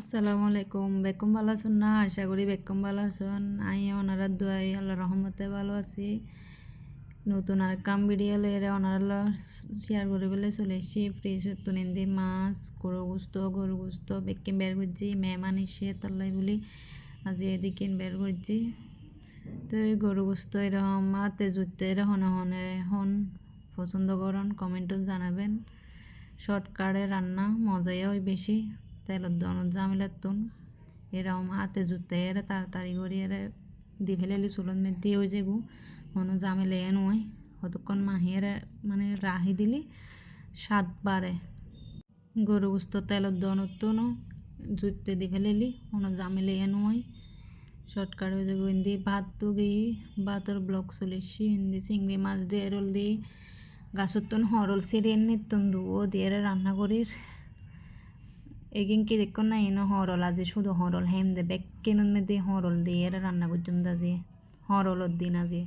আসসালামু আলাইকুম বেকম ভালো আছেন না? আশা করি বেকম ভালো আছেন। আই ওনারা দোয়াই আল্লাহ রহমতে ভালো আছি। নতুন আর কাম ভিডিও লইরে ওনারা শেয়ার করে বলে চলে এসেছি। ফ্রিজ তুনিন দি মাছ, গরু গুস্ত গরু গুস্ত, বেকিন বের করছি, মেহমান এসে তাল্লাই বলি, আজ এদিকে বের করছি। তো গরু গুস্ত এরকম হাতে জুতে হনে হনে হন পছন্দ করেন কমেন্টও জানাবেন। শর্টকাটে রান্না, মজাই হয় বেশি। তেলত দনত জামিলার তুন। এরকম হাতে জুতে এর তাড়াতাড়ি করি এর দি ফেলেলি চুলত মে দিয়ে হয়ে যেগু মনো জামিলে এ নয় কতক্ষণ মাহিয়ের মানে রাহি দিলি বাড়ে গরু গুস্ত তেলত দনত তুনো জুতে দি ফেলেলি মনো জামিলে এ নয় শর্টকাট হয়ে যাব হিন্দি ভাত তো গিয়ে ভাতের ব্লক চলেছি হিন্দি চিংড়ি মাছ দিয়ে রোল দিয়ে গাছের তুন হরল সিরিয়ান নিত্যন দুও দিয়ে রান্না করির। এগিন কি দেখুন না ইনো হরল আজি শুধু হরল হেম দে বেক কিনুন মেদি হরল দিয়ে রান্না করছুম দাজি হরলত দিন আজি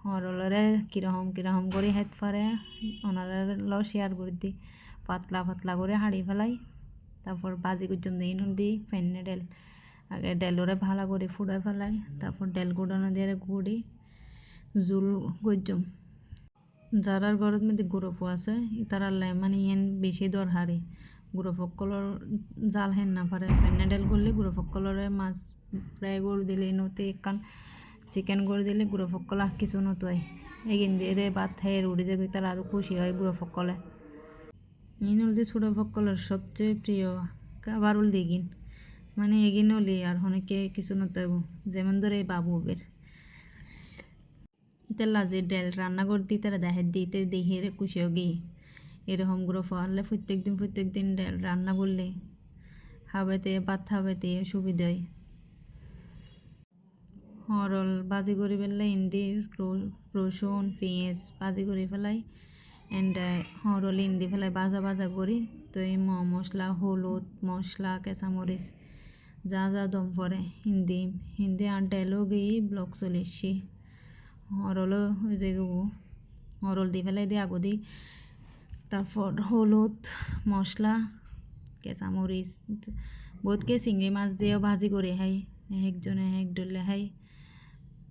হরলরে কীরকম কীরকম করে হেত পারে ওনারা ল শেয়ার করে দি পাতলা পাতলা করে হাঁড়ি ফেলাই তারপর বাজি করছুম দিয়ে ইনুন দি ফেন্নে ডেল আগে ডেলরে ভালো করে ফুড়ে ফেলাই তারপর ডেল গুড়ানো দিয়ে গুড়ি জুল গজ্জম যারার ঘরের মধ্যে গুরুপ আছে তারা মানে ইয়েন বেশি দরহারি গুরুফকলর জাল হেন না পারে ফেন্নাডেল করলে গুরুফকলরে মাছ ফ্রাই করে দিলে নতে একান চিকেন করে দিলে গুরুফকল আর কিছু নতুই এগিন দিয়ে ভাত খাই উড়ে যাবে তারা আরও খুশি হয় গুরুফকলে ইন হলদি ছোটো সবচেয়ে প্রিয় আবার উল দিগিন মানে এগিন হলি আর অনেকে কিছু নতাইব যেমন ধরে বাবুবের তেলা যে ডেল রান্না করে দিই তারা দেখে দিতে দেখে খুশিও গিয়ে এরকম করে ফলে প্রত্যেক দিন প্রত্যেক দিন রান্না করলে খাবেতে ভাত খাবেতে সুবিধা হরল বাজি করে ফেললে ইন্দি রসুন, পেঁয়াজ বাজি করে ফেলাই এন্ড হরল ইন্দি ফেলাই বাজা বাজা করি। তো এই ম মশলা, হলুদ মশলা, কেঁচামরিচ, যা যা দম পড়ে হিন্দি হিন্দি আর ডেলও গিয়ে ব্লক চলে এসছি। হরলও হয়ে যায় হরল দি ফেলাই দিয়ে আগো দি তারপর হলুদ মশলা, কেঁচামরিচ বহুতকে চিংড়ি মাছ দিয়েও ভাজি করে খাই একজনে এক ডলে খাই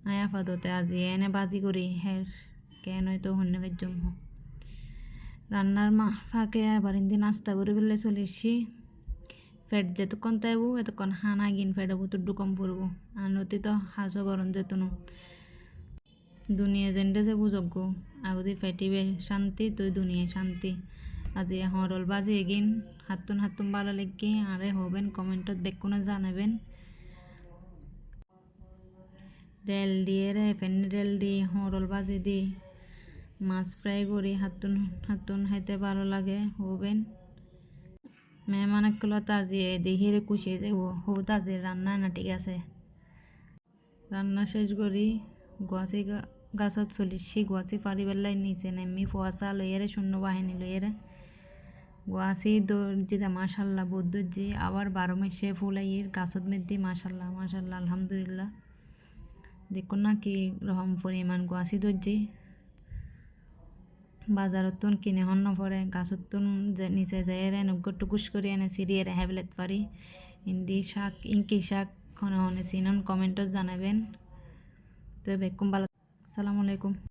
আয় আপাততে আজি এনে ভাজি করি হের কেন তো হন্য জম রান্নার মা, ফাঁকে আবার ইন্দি নাস্তা করে ফেললে চলেছি ফেট যেতক্ষণ তাইব এতক্ষণ হানা গিন ফেট বুতুর কম পড়ব আর নতি তো হাঁসও গরম যেত দুনিয়া যেনটা যে বুঝজ্ঞ আগদি ফেটিবে। শান্তি তুই দুনিয়া শান্তি। আজি হরল বাজি এগিন। হাতুন হাতুন ভালো লেগে। আরে হবেন কমেন্টত বেকুনে জানাবেন। ডেল দিয়ে রে পেন ডেল দিয়ে হরল বাজি দি। মাছ ফ্রাই করি হাতুন হাতুন খাইতে ভালো লাগে, হবেন। মেহমান একলা তাজিয়ে দেহিরে কুচিয়ে যাব হো তাজি রান্না না ঠিক আছে। রান্না শেষ করি গুয়াশি গাছত চলিছি গুৱাহাটী পাৰি পেলাই নিচে নেমি ফুৱাচা লইয়ারে শূন্য বাহিনী লইয়ারে গুৱাহাটী দর্জিদা মাশাল্লাহ বৌদ্ধজি আবার বারো মাসে ফুলাইয়ের গাছত মেদি মাশাল্লাহ মাশাল্লাহ, আলহামদুলিল্লাহ। দেখুন না কি রকম পরিমাণ গুৱাহাটী দর্জি বাজারত কিনে হন নপরে গাছত যে নিচে যায় নগ্য টুকুস করে এনে সিরিয়ে রেহে বেলেত পারি ইন্দি শাক ইনকি শাক হনে হনে চিনন কমেন্টত জানাবেন। তো বেকুম ভালো আসসালামু আলাইকুম